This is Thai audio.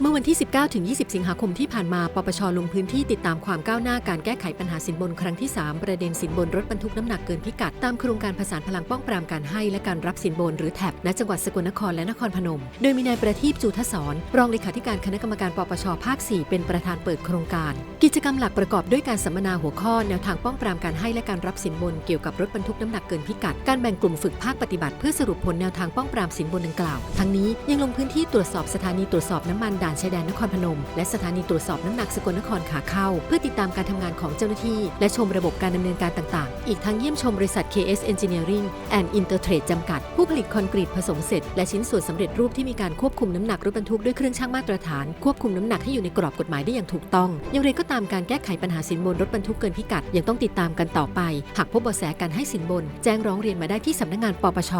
เมื่อวันที่ 19ถึง20 สิงหาคมที่ผ่านมา ปปช ลงพื้นที่ติดตามความก้าวหน้าการแก้ไขปัญหาสินบนครั้งที่ 3 ประเด็นสินบนรถบรรทุกน้ำหนักเกินพิกัด ตามโครงการผสานพลังป้องปรามการให้และการรับสินบนหรือแท็บณจังหวัดสกลนครและนครพนม โดยมีนายประทีปจูทศรรองเลขาธิการคณะกรรมการปปช ภาค 4 เป็นประธานเปิดโครงการ กิจกรรมหลักประกอบด้วยการสัมมนาหัวข้อแนวทางป้องปรามการให้และการรับสินบนเกี่ยวกับรถบรรทุกน้ำหนักเกินพิกัด การแบ่งกลุ่มฝึกภาคปฏิบัติเพื่อสรุปผลแนวทางป้องปรามสินบนดังกล่าว ทั้งนี้ยังลงพื้นที่ตรวจสอบสถานีตรวจสอบน้ำมันดานชายแดนนครพนม และสถานีตรวจสอบน้ำหนักสกลนครขาเข้า เพื่อติดตามการทำงานของเจ้าหน้าที่ และชมระบบการดำเนินการต่างๆ อีกทั้งเยี่ยมชมบริษัท KS Engineering and Intertrade จำกัด ผู้ผลิตคอนกรีตผสมเสร็จ และชิ้นส่วนสำเร็จรูปที่มีการควบคุมน้ำหนักรถบรรทุกด้วยเครื่องชั่งมาตรฐาน ควบคุมน้ำหนักให้อยู่ในกรอบกฎหมายได้อย่างถูกต้อง อย่างไรก็ตามการแก้ไขปัญหาสินบนรถบรรทุกเกินพิกัดยังต้องติดตามกันต่อไป หากพบเบาะแสการให้สินบน แจ้งร้องเรียนมาได้ที่สำนักงานปปช